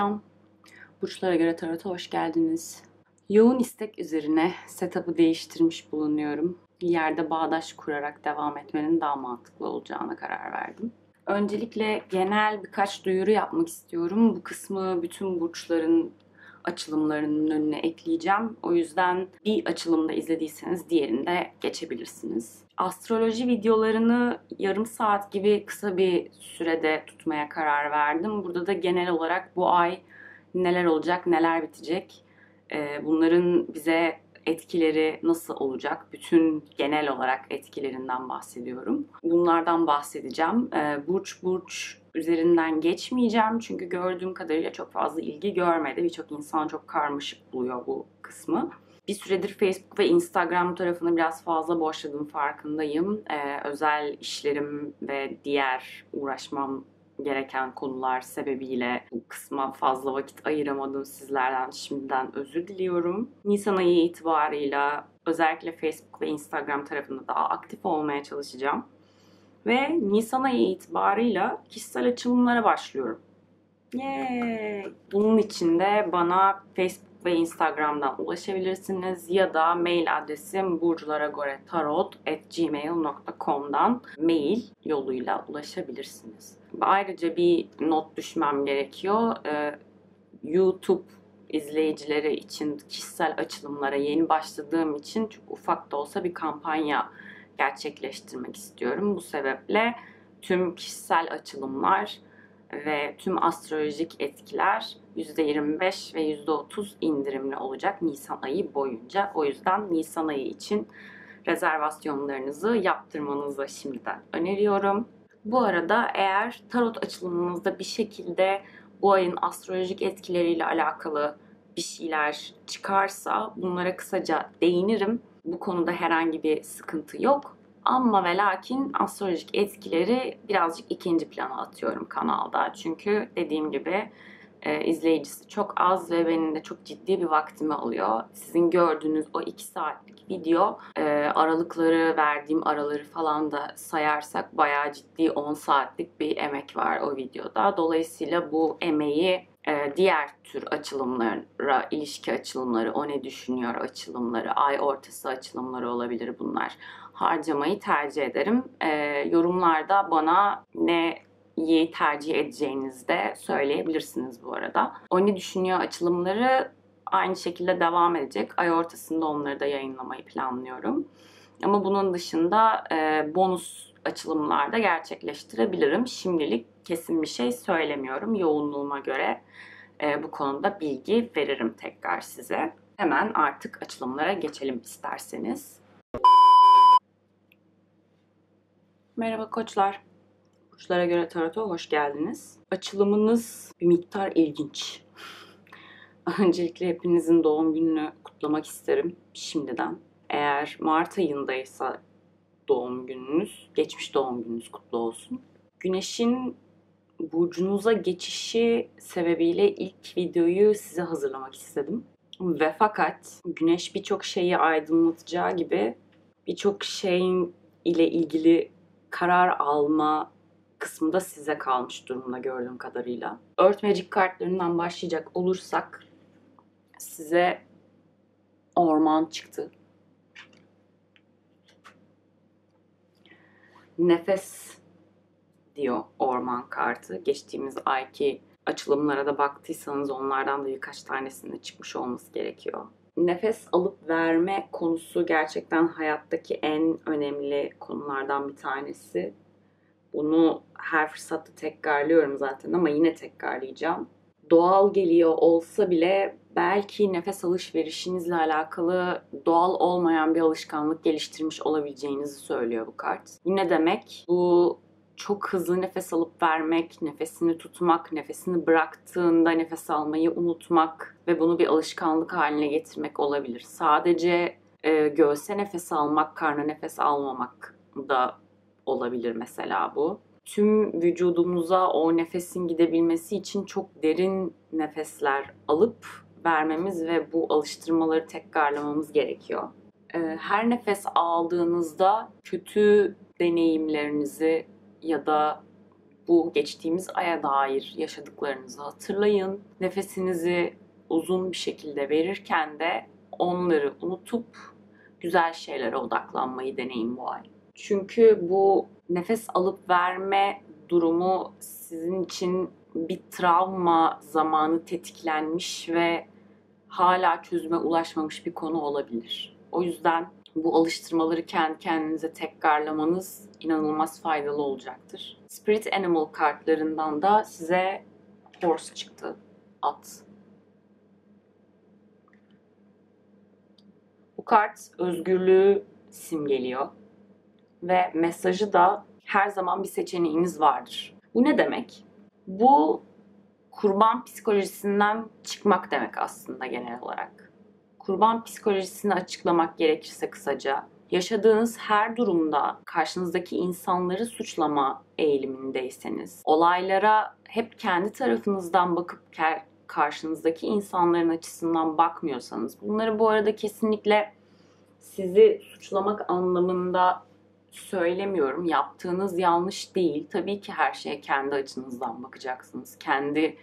Selam. Burçlara göre tarota hoş geldiniz. Yoğun istek üzerine setup'ı değiştirmiş bulunuyorum. Yerde bağdaş kurarak devam etmenin daha mantıklı olacağına karar verdim. Öncelikle genel birkaç duyuru yapmak istiyorum. Bu kısmı bütün burçların açılımlarının önüne ekleyeceğim. O yüzden bir açılımda izlediyseniz diğerinde geçebilirsiniz. Astroloji videolarını yarım saat gibi kısa bir sürede tutmaya karar verdim. Burada da genel olarak bu ay neler olacak, neler bitecek, bunların bize etkileri nasıl olacak? Bütün genel olarak etkilerinden bahsediyorum. Bunlardan bahsedeceğim. E, burç burç üzerinden geçmeyeceğim çünkü gördüğüm kadarıyla çok fazla ilgi görmedi. Birçok insan çok karmaşık buluyor bu kısmı. Bir süredir Facebook ve Instagram tarafını biraz fazla boşladım farkındayım. Ee, özel işlerim ve diğer uğraşmam gereken konular sebebiyle bu kısma fazla vakit ayıramadım sizlerden şimdiden özür diliyorum. Nisan ayı itibarıyla özellikle Facebook ve Instagram tarafında daha aktif olmaya çalışacağım. Ve Nisan ayı itibarıyla kişisel açılımlara başlıyorum. Yay! Bunun için de bana Facebook ve Instagram'dan ulaşabilirsiniz ya da mail adresim burcularagoretarot.gmail.com'dan mail yoluyla ulaşabilirsiniz. Ayrıca bir not düşmem gerekiyor. Ee, YouTube izleyicileri için kişisel açılımlara yeni başladığım için çok ufak da olsa bir kampanya gerçekleştirmek istiyorum. Bu sebeple tüm kişisel açılımlar ve tüm astrolojik etkiler %25 ve %30 indirimli olacak Nisan ayı boyunca. O yüzden Nisan ayı için rezervasyonlarınızı yaptırmanızı şimdiden öneriyorum. Bu arada eğer tarot açılımınızda bir şekilde bu ayın astrolojik etkileriyle alakalı bir şeyler çıkarsa bunlara kısaca değinirim. Bu konuda herhangi bir sıkıntı yok. Ama ve lakin astrolojik etkileri birazcık ikinci plana atıyorum kanalda. Çünkü dediğim gibi e, izleyicisi çok az ve benim de çok ciddi bir vaktimi alıyor. Sizin gördüğünüz o iki saatlik video e, aralıkları verdiğim araları falan da sayarsak bayağı ciddi 10 saatlik bir emek var o videoda. Dolayısıyla bu emeği e, diğer tür açılımlara, ilişki açılımları, o ne düşünüyor açılımları, ay ortası açılımları olabilir bunlar. Harcamayı tercih ederim. E, yorumlarda bana ne iyi tercih edeceğinizi de söyleyebilirsiniz bu arada. O ne düşünüyor açılımları aynı şekilde devam edecek. Ay ortasında onları da yayınlamayı planlıyorum. Ama bunun dışında e, bonus açılımlarda gerçekleştirebilirim. Şimdilik kesin bir şey söylemiyorum. Yoğunluğuma göre e, bu konuda bilgi veririm tekrar size. Hemen artık açılımlara geçelim isterseniz. Merhaba koçlar. Burçlara göre tarota hoş geldiniz. Açılımınız bir miktar ilginç. Öncelikle hepinizin doğum gününü kutlamak isterim şimdiden. Eğer Mart ayındaysa doğum gününüz, geçmiş doğum gününüz kutlu olsun. Güneşin burcunuza geçişi sebebiyle ilk videoyu size hazırlamak istedim. Ve fakat güneş birçok şeyi aydınlatacağı gibi birçok şeyin ile ilgili karar alma kısmında size kalmış durumda gördüğüm kadarıyla. Earth kartlarından başlayacak olursak size orman çıktı. Nefes diyor orman kartı. Geçtiğimiz ayki açılımlara da baktıysanız onlardan da birkaç tanesinde çıkmış olması gerekiyor. Nefes alıp verme konusu gerçekten hayattaki en önemli konulardan bir tanesi. Bunu her fırsatta tekrarlıyorum zaten ama yine tekrarlayacağım. Doğal geliyor olsa bile belki nefes alışverişinizle alakalı doğal olmayan bir alışkanlık geliştirmiş olabileceğinizi söylüyor bu kart. Bu ne demek? Bu çok hızlı nefes alıp vermek, nefesini tutmak, nefesini bıraktığında nefes almayı unutmak ve bunu bir alışkanlık haline getirmek olabilir. Sadece e, göğse nefes almak, karna nefes almamak da olabilir mesela bu. Tüm vücudumuza o nefesin gidebilmesi için çok derin nefesler alıp vermemiz ve bu alıştırmaları tekrarlamamız gerekiyor. E, her nefes aldığınızda kötü deneyimlerinizi ya da bu geçtiğimiz aya dair yaşadıklarınızı hatırlayın. Nefesinizi uzun bir şekilde verirken de onları unutup güzel şeylere odaklanmayı deneyin bu ay. Çünkü bu nefes alıp verme durumu sizin için bir travma zamanı tetiklenmiş ve hala çözüme ulaşmamış bir konu olabilir. O yüzden bu alıştırmaları kendi kendinize tekrarlamanız inanılmaz faydalı olacaktır. Spirit Animal kartlarından da size horse çıktı. At. Bu kart özgürlüğü simgeliyor. Ve mesajı da her zaman bir seçeneğiniz vardır. Bu ne demek? Bu kurban psikolojisinden çıkmak demek aslında genel olarak. Kurban psikolojisini açıklamak gerekirse kısaca, yaşadığınız her durumda karşınızdaki insanları suçlama eğilimindeyseniz, olaylara hep kendi tarafınızdan bakıp karşınızdaki insanların açısından bakmıyorsanız, bunları bu arada kesinlikle sizi suçlamak anlamında söylemiyorum. Yaptığınız yanlış değil. Tabii ki her şeye kendi açınızdan bakacaksınız. Kendi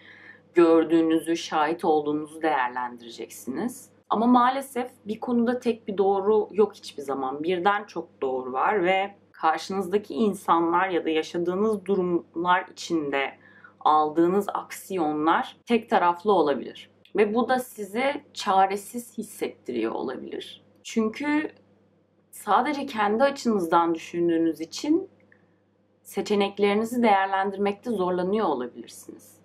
gördüğünüzü, şahit olduğunuzu değerlendireceksiniz. Ama maalesef bir konuda tek bir doğru yok hiçbir zaman. Birden çok doğru var ve karşınızdaki insanlar ya da yaşadığınız durumlar içinde aldığınız aksiyonlar tek taraflı olabilir. Ve bu da sizi çaresiz hissettiriyor olabilir. Çünkü sadece kendi açınızdan düşündüğünüz için seçeneklerinizi değerlendirmekte zorlanıyor olabilirsiniz.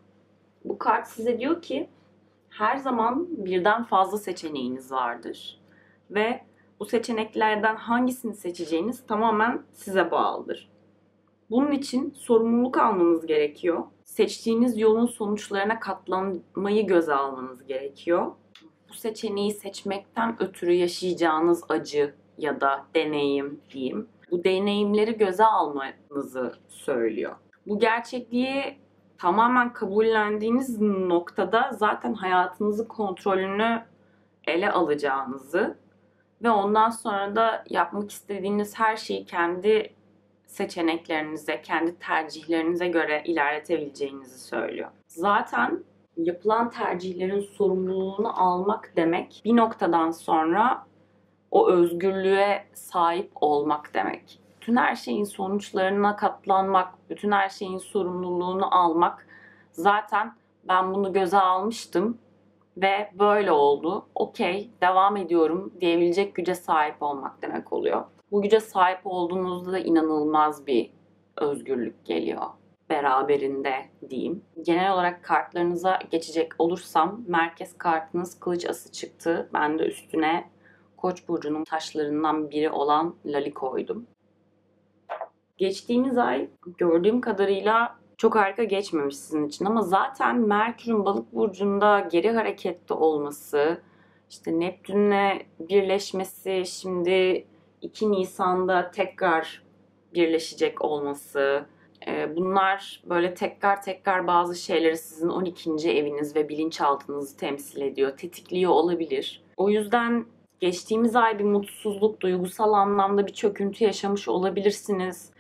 Bu kart size diyor ki her zaman birden fazla seçeneğiniz vardır ve bu seçeneklerden hangisini seçeceğiniz tamamen size bağlıdır. Bunun için sorumluluk almanız gerekiyor. Seçtiğiniz yolun sonuçlarına katlanmayı göze almanız gerekiyor. Bu seçeneği seçmekten ötürü yaşayacağınız acı, ya da deneyim diyeyim. Bu deneyimleri göze almanızı söylüyor. Bu gerçekliği tamamen kabullendiğiniz noktada zaten hayatınızı kontrolünü ele alacağınızı ve ondan sonra da yapmak istediğiniz her şeyi kendi seçeneklerinize, kendi tercihlerinize göre ilerletebileceğinizi söylüyor. Zaten yapılan tercihlerin sorumluluğunu almak demek bir noktadan sonra o özgürlüğe sahip olmak demek. Bütün her şeyin sonuçlarına katlanmak, bütün her şeyin sorumluluğunu almak zaten ben bunu göze almıştım ve böyle oldu. Okey, devam ediyorum diyebilecek güce sahip olmak demek oluyor. Bu güce sahip olduğunuzda da inanılmaz bir özgürlük geliyor beraberinde diyeyim. Genel olarak kartlarınıza geçecek olursam merkez kartınız kılıç ası çıktı. Ben de üstüne Koç burcunun taşlarından biri olan lali koydum. Geçtiğimiz ay gördüğüm kadarıyla çok harika geçmemiş sizin için ama zaten Merkür'ün balık burcunda geri harekette olması, işte Neptün'le birleşmesi, şimdi 2 Nisan'da tekrar birleşecek olması, e, bunlar böyle tekrar tekrar bazı şeyleri sizin 12. eviniz ve bilinçaltınızı temsil ediyor, tetikliyor olabilir. O yüzden Geçtiğimiz ay bir mutsuzluk, duygusal anlamda bir çöküntü yaşamış olabilirsiniz.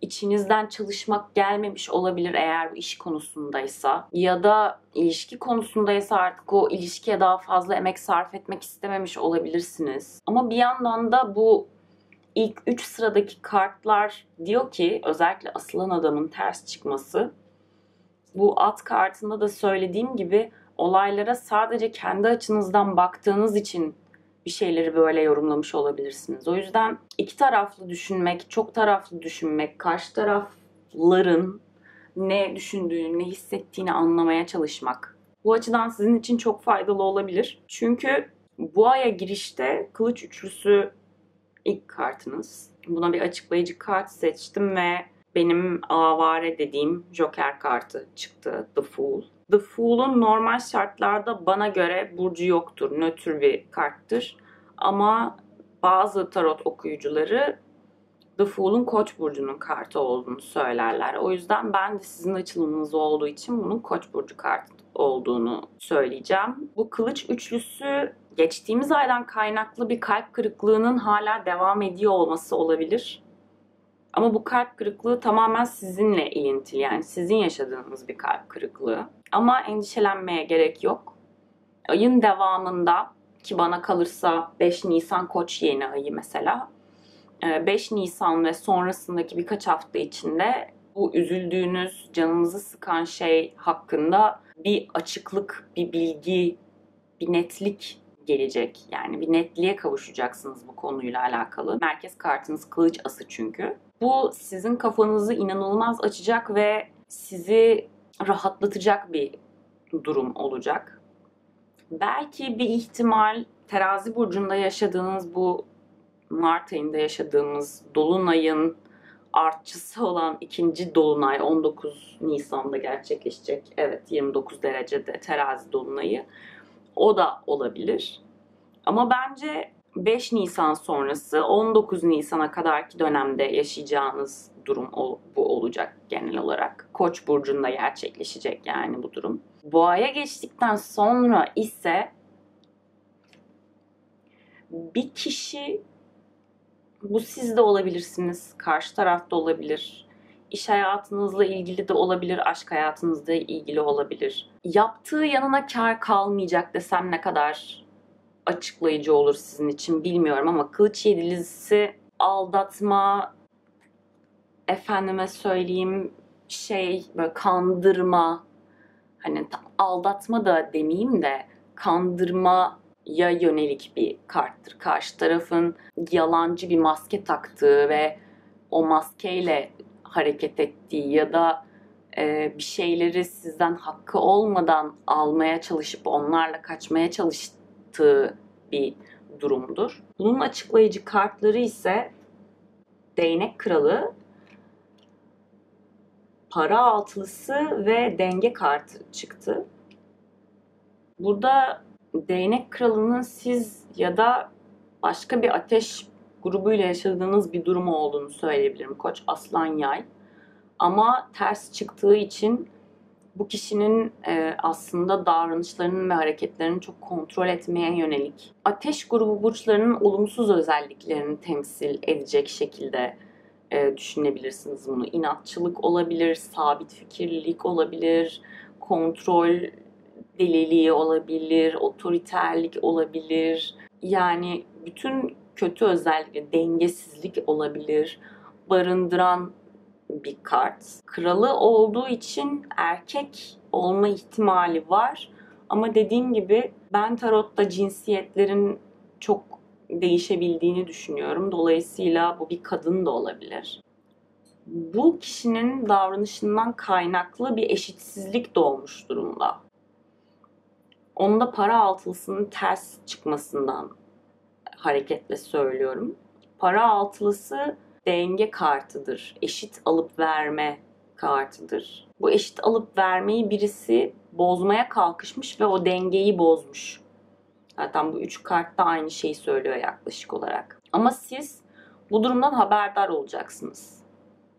İçinizden çalışmak gelmemiş olabilir eğer iş konusundaysa. Ya da ilişki konusundaysa artık o ilişkiye daha fazla emek sarf etmek istememiş olabilirsiniz. Ama bir yandan da bu ilk 3 sıradaki kartlar diyor ki özellikle asılan adamın ters çıkması. Bu at kartında da söylediğim gibi olaylara sadece kendi açınızdan baktığınız için bir şeyleri böyle yorumlamış olabilirsiniz. O yüzden iki taraflı düşünmek, çok taraflı düşünmek, karşı tarafların ne düşündüğünü, ne hissettiğini anlamaya çalışmak. Bu açıdan sizin için çok faydalı olabilir. Çünkü bu aya girişte kılıç üçlüsü ilk kartınız. Buna bir açıklayıcı kart seçtim ve benim avare dediğim Joker kartı çıktı. The Fool. The Fool'un normal şartlarda bana göre burcu yoktur. Nötr bir karttır. Ama bazı tarot okuyucuları The Fool'un Koç burcunun kartı olduğunu söylerler. O yüzden ben de sizin açılımınız olduğu için bunun Koç burcu kartı olduğunu söyleyeceğim. Bu kılıç üçlüsü geçtiğimiz aydan kaynaklı bir kalp kırıklığının hala devam ediyor olması olabilir. Ama bu kalp kırıklığı tamamen sizinle ilintili. Yani sizin yaşadığınız bir kalp kırıklığı. Ama endişelenmeye gerek yok. Ayın devamında ki bana kalırsa 5 Nisan Koç yeni ayı mesela. 5 ee, Nisan ve sonrasındaki birkaç hafta içinde bu üzüldüğünüz, canınızı sıkan şey hakkında bir açıklık, bir bilgi, bir netlik gelecek. Yani bir netliğe kavuşacaksınız bu konuyla alakalı. Merkez kartınız kılıç ası çünkü. Bu sizin kafanızı inanılmaz açacak ve sizi rahatlatacak bir durum olacak. Belki bir ihtimal terazi burcunda yaşadığınız bu Mart ayında yaşadığımız dolunayın artçısı olan ikinci dolunay 19 Nisan'da gerçekleşecek. Evet 29 derecede terazi dolunayı. O da olabilir. Ama bence 5 Nisan sonrası 19 Nisan'a kadarki dönemde yaşayacağınız durum bu olacak genel olarak. Koç burcunda gerçekleşecek yani bu durum. Boğaya geçtikten sonra ise bir kişi bu siz de olabilirsiniz, karşı tarafta olabilir. İş hayatınızla ilgili de olabilir, aşk hayatınızla ilgili olabilir. Yaptığı yanına kar kalmayacak desem ne kadar açıklayıcı olur sizin için bilmiyorum ama Kılıç Yedilisi aldatma, efendime söyleyeyim şey böyle kandırma, hani aldatma da demeyeyim de kandırma ya yönelik bir karttır. Karşı tarafın yalancı bir maske taktığı ve o maskeyle hareket ettiği ya da e, bir şeyleri sizden hakkı olmadan almaya çalışıp onlarla kaçmaya çalıştığı bir durumdur. Bunun açıklayıcı kartları ise Değnek Kralı, Para Altılısı ve Denge kartı çıktı. Burada Değnek Kralı'nın siz ya da başka bir ateş grubuyla yaşadığınız bir durum olduğunu söyleyebilirim. Koç, Aslan, Yay. Ama ters çıktığı için bu kişinin e, aslında davranışlarının ve hareketlerini çok kontrol etmeye yönelik ateş grubu burçlarının olumsuz özelliklerini temsil edecek şekilde e, düşünebilirsiniz bunu. İnatçılık olabilir, sabit fikirlilik olabilir, kontrol deliliği olabilir, otoriterlik olabilir. Yani bütün kötü özellikle dengesizlik olabilir. Barındıran bir kart. Kralı olduğu için erkek olma ihtimali var. Ama dediğim gibi ben tarotta cinsiyetlerin çok değişebildiğini düşünüyorum. Dolayısıyla bu bir kadın da olabilir. Bu kişinin davranışından kaynaklı bir eşitsizlik doğmuş durumda. Onda para altılısının ters çıkmasından hareketle söylüyorum. Para altılısı denge kartıdır. Eşit alıp verme kartıdır. Bu eşit alıp vermeyi birisi bozmaya kalkışmış ve o dengeyi bozmuş. Zaten bu üç kart da aynı şeyi söylüyor yaklaşık olarak. Ama siz bu durumdan haberdar olacaksınız.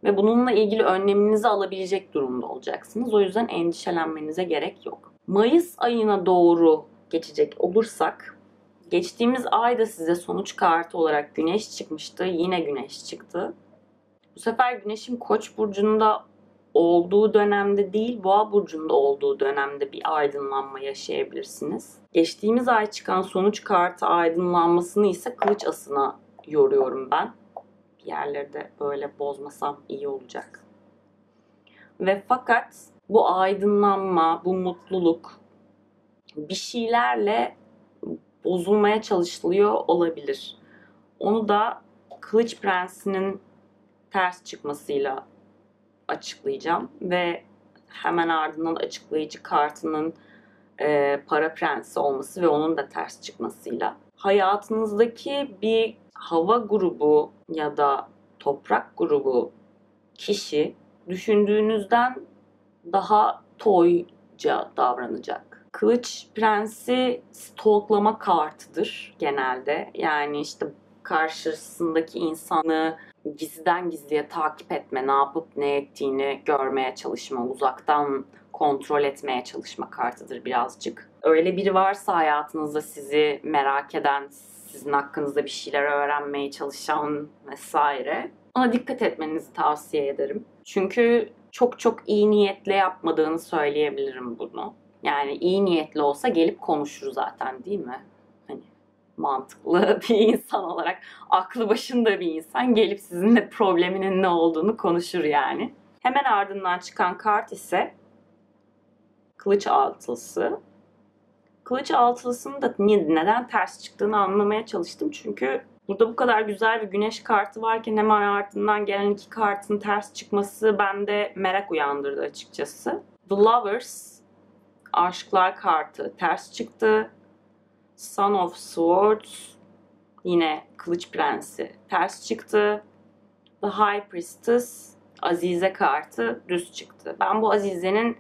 Ve bununla ilgili önleminizi alabilecek durumda olacaksınız. O yüzden endişelenmenize gerek yok. Mayıs ayına doğru geçecek olursak geçtiğimiz ayda size sonuç kartı olarak güneş çıkmıştı. Yine güneş çıktı. Bu sefer güneşin koç burcunda olduğu dönemde değil boğa burcunda olduğu dönemde bir aydınlanma yaşayabilirsiniz. Geçtiğimiz ay çıkan sonuç kartı aydınlanmasını ise kılıç asına yoruyorum ben. Bir yerleri de böyle bozmasam iyi olacak. Ve fakat bu aydınlanma, bu mutluluk bir şeylerle bozulmaya çalışılıyor olabilir. Onu da Kılıç Prensi'nin ters çıkmasıyla açıklayacağım ve hemen ardından açıklayıcı kartının e, para prensi olması ve onun da ters çıkmasıyla hayatınızdaki bir hava grubu ya da toprak grubu kişi düşündüğünüzden daha toyca davranacak. Kılıç prensi stalklama kartıdır genelde. Yani işte karşısındaki insanı gizliden gizliye takip etme, ne yapıp ne ettiğini görmeye çalışma, uzaktan kontrol etmeye çalışma kartıdır birazcık. Öyle biri varsa hayatınızda sizi merak eden, sizin hakkınızda bir şeyler öğrenmeye çalışan vesaire Ona dikkat etmenizi tavsiye ederim. Çünkü çok çok iyi niyetle yapmadığını söyleyebilirim bunu. Yani iyi niyetli olsa gelip konuşur zaten değil mi? Hani mantıklı bir insan olarak aklı başında bir insan gelip sizinle probleminin ne olduğunu konuşur yani. Hemen ardından çıkan kart ise kılıç altılısı. Kılıç altılısının da neden ters çıktığını anlamaya çalıştım. Çünkü burada bu kadar güzel bir güneş kartı varken hemen ardından gelen iki kartın ters çıkması bende merak uyandırdı açıkçası. The Lovers Aşklar kartı ters çıktı. Son of Swords yine Kılıç Prensi ters çıktı. The High Priestess Azize kartı düz çıktı. Ben bu Azize'nin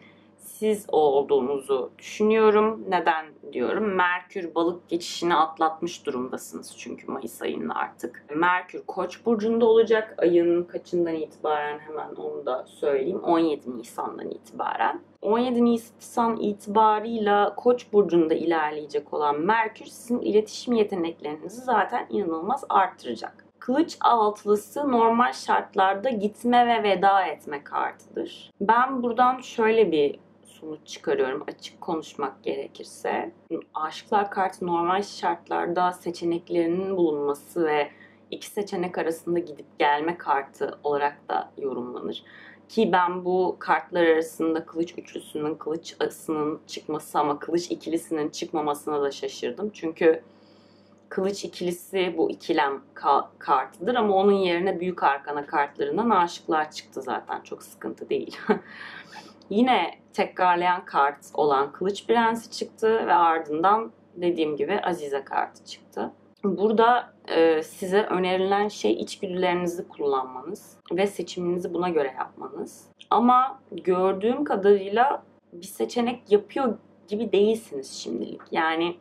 siz olduğunuzu düşünüyorum. Neden diyorum? Merkür balık geçişini atlatmış durumdasınız çünkü Mayıs ayında artık. Merkür Koç burcunda olacak. Ayın kaçından itibaren hemen onu da söyleyeyim. 17 Nisan'dan itibaren. 17 Nisan itibarıyla Koç burcunda ilerleyecek olan Merkür sizin iletişim yeteneklerinizi zaten inanılmaz arttıracak. Kılıç altılısı normal şartlarda gitme ve veda etme kartıdır. Ben buradan şöyle bir sonuç çıkarıyorum açık konuşmak gerekirse. Aşıklar kartı normal şartlarda seçeneklerinin bulunması ve iki seçenek arasında gidip gelme kartı olarak da yorumlanır. Ki ben bu kartlar arasında kılıç üçlüsünün, kılıç asının çıkması ama kılıç ikilisinin çıkmamasına da şaşırdım. Çünkü kılıç ikilisi bu ikilem ka- kartıdır ama onun yerine büyük arkana kartlarından aşıklar çıktı zaten. Çok sıkıntı değil. Yine tekrarlayan kart olan Kılıç Prensi çıktı ve ardından dediğim gibi Azize kartı çıktı. Burada e, size önerilen şey içgüdülerinizi kullanmanız ve seçiminizi buna göre yapmanız. Ama gördüğüm kadarıyla bir seçenek yapıyor gibi değilsiniz şimdilik. Yani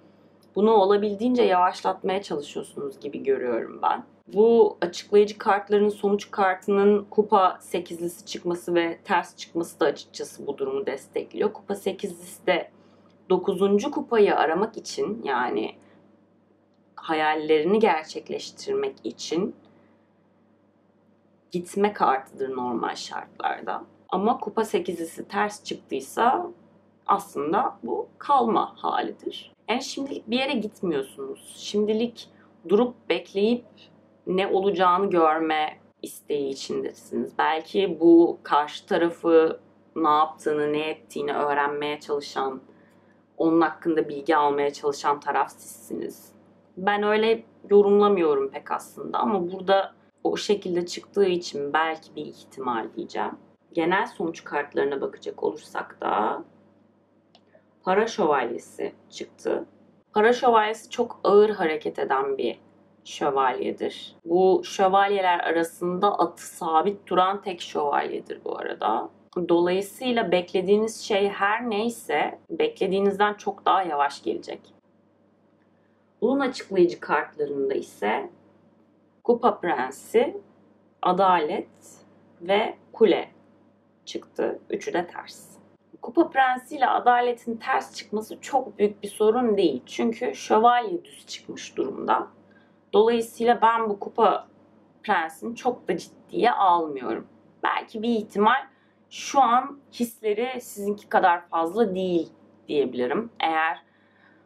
bunu olabildiğince yavaşlatmaya çalışıyorsunuz gibi görüyorum ben. Bu açıklayıcı kartların sonuç kartının kupa 8'lisi çıkması ve ters çıkması da açıkçası bu durumu destekliyor. Kupa 8'lisi de 9. kupayı aramak için yani hayallerini gerçekleştirmek için gitme kartıdır normal şartlarda. Ama kupa 8'lisi ters çıktıysa aslında bu kalma halidir. Yani şimdilik bir yere gitmiyorsunuz. Şimdilik durup bekleyip ne olacağını görme isteği içindesiniz. Belki bu karşı tarafı ne yaptığını, ne ettiğini öğrenmeye çalışan, onun hakkında bilgi almaya çalışan taraf sizsiniz. Ben öyle yorumlamıyorum pek aslında ama burada o şekilde çıktığı için belki bir ihtimal diyeceğim. Genel sonuç kartlarına bakacak olursak da para şövalyesi çıktı. Para şövalyesi çok ağır hareket eden bir şövalyedir. Bu şövalyeler arasında atı sabit duran tek şövalyedir bu arada. Dolayısıyla beklediğiniz şey her neyse beklediğinizden çok daha yavaş gelecek. Bunun açıklayıcı kartlarında ise Kupa Prensi, Adalet ve Kule çıktı. Üçü de ters. Kupa Prensi ile Adalet'in ters çıkması çok büyük bir sorun değil. Çünkü şövalye düz çıkmış durumda. Dolayısıyla ben bu kupa prensini çok da ciddiye almıyorum. Belki bir ihtimal şu an hisleri sizinki kadar fazla değil diyebilirim. Eğer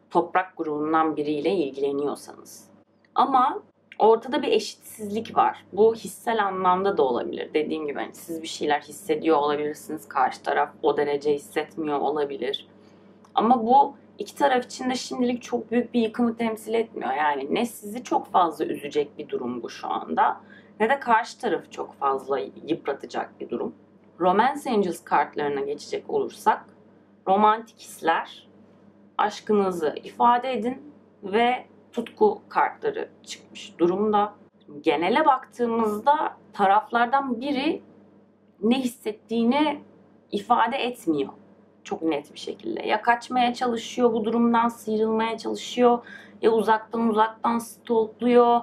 toprak grubundan biriyle ilgileniyorsanız. Ama ortada bir eşitsizlik var. Bu hissel anlamda da olabilir. Dediğim gibi hani siz bir şeyler hissediyor olabilirsiniz. Karşı taraf o derece hissetmiyor olabilir. Ama bu iki taraf için de şimdilik çok büyük bir yıkımı temsil etmiyor. Yani ne sizi çok fazla üzecek bir durum bu şu anda ne de karşı tarafı çok fazla yıpratacak bir durum. Romance Angels kartlarına geçecek olursak romantik hisler, aşkınızı ifade edin ve tutku kartları çıkmış durumda. Genele baktığımızda taraflardan biri ne hissettiğini ifade etmiyor çok net bir şekilde. Ya kaçmaya çalışıyor, bu durumdan sıyrılmaya çalışıyor ya uzaktan uzaktan stalkluyor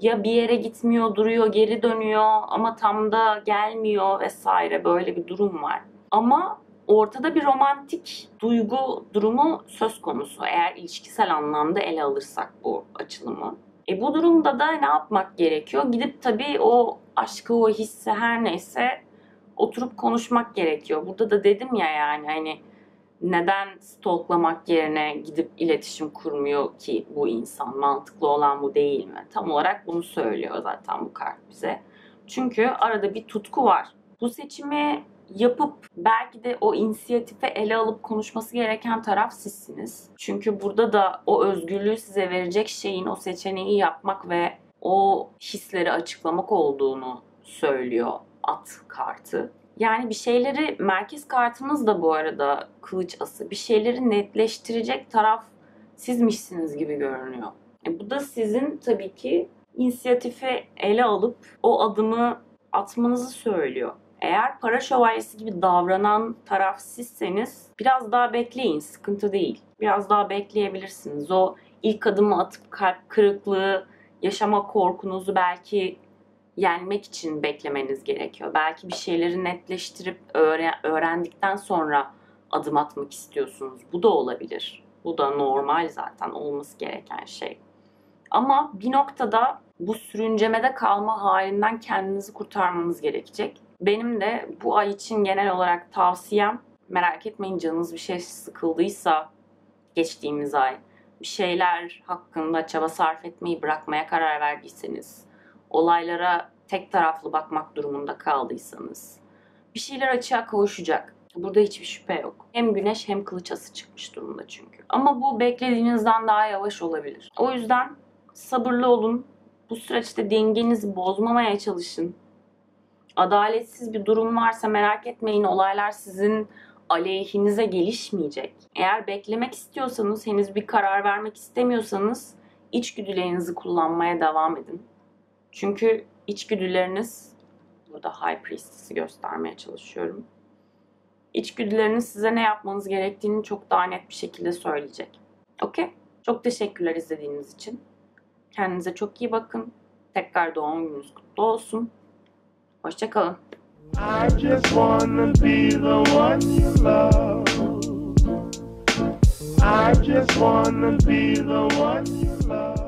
ya bir yere gitmiyor, duruyor, geri dönüyor ama tam da gelmiyor vesaire böyle bir durum var. Ama ortada bir romantik duygu durumu söz konusu eğer ilişkisel anlamda ele alırsak bu açılımı. E bu durumda da ne yapmak gerekiyor? Gidip tabii o aşkı, o hissi her neyse oturup konuşmak gerekiyor. Burada da dedim ya yani hani neden stalklamak yerine gidip iletişim kurmuyor ki bu insan? Mantıklı olan bu değil mi? Tam olarak bunu söylüyor zaten bu kart bize. Çünkü arada bir tutku var. Bu seçimi yapıp belki de o inisiyatife ele alıp konuşması gereken taraf sizsiniz. Çünkü burada da o özgürlüğü size verecek şeyin o seçeneği yapmak ve o hisleri açıklamak olduğunu söylüyor at kartı. Yani bir şeyleri merkez kartınız da bu arada kılıç ası. Bir şeyleri netleştirecek taraf sizmişsiniz gibi görünüyor. E bu da sizin tabii ki inisiyatifi ele alıp o adımı atmanızı söylüyor. Eğer para şövalyesi gibi davranan taraf sizseniz biraz daha bekleyin, sıkıntı değil. Biraz daha bekleyebilirsiniz. O ilk adımı atıp kalp kırıklığı, yaşama korkunuzu belki yenmek için beklemeniz gerekiyor. Belki bir şeyleri netleştirip öğrendikten sonra adım atmak istiyorsunuz. Bu da olabilir. Bu da normal zaten olması gereken şey. Ama bir noktada bu sürüncemede kalma halinden kendinizi kurtarmanız gerekecek. Benim de bu ay için genel olarak tavsiyem merak etmeyin canınız bir şey sıkıldıysa geçtiğimiz ay bir şeyler hakkında çaba sarf etmeyi bırakmaya karar verdiyseniz, olaylara tek taraflı bakmak durumunda kaldıysanız bir şeyler açığa kavuşacak. Burada hiçbir şüphe yok. Hem güneş hem kılıç ası çıkmış durumda çünkü. Ama bu beklediğinizden daha yavaş olabilir. O yüzden sabırlı olun. Bu süreçte dengenizi bozmamaya çalışın. Adaletsiz bir durum varsa merak etmeyin olaylar sizin aleyhinize gelişmeyecek. Eğer beklemek istiyorsanız, henüz bir karar vermek istemiyorsanız içgüdülerinizi kullanmaya devam edin. Çünkü içgüdüleriniz, burada High Priestess'i göstermeye çalışıyorum. İçgüdüleriniz size ne yapmanız gerektiğini çok daha net bir şekilde söyleyecek. Okey? Çok teşekkürler izlediğiniz için. Kendinize çok iyi bakın. Tekrar doğum gününüz kutlu olsun. Hoşçakalın. I just wanna be the one you love. I just wanna be the one you love.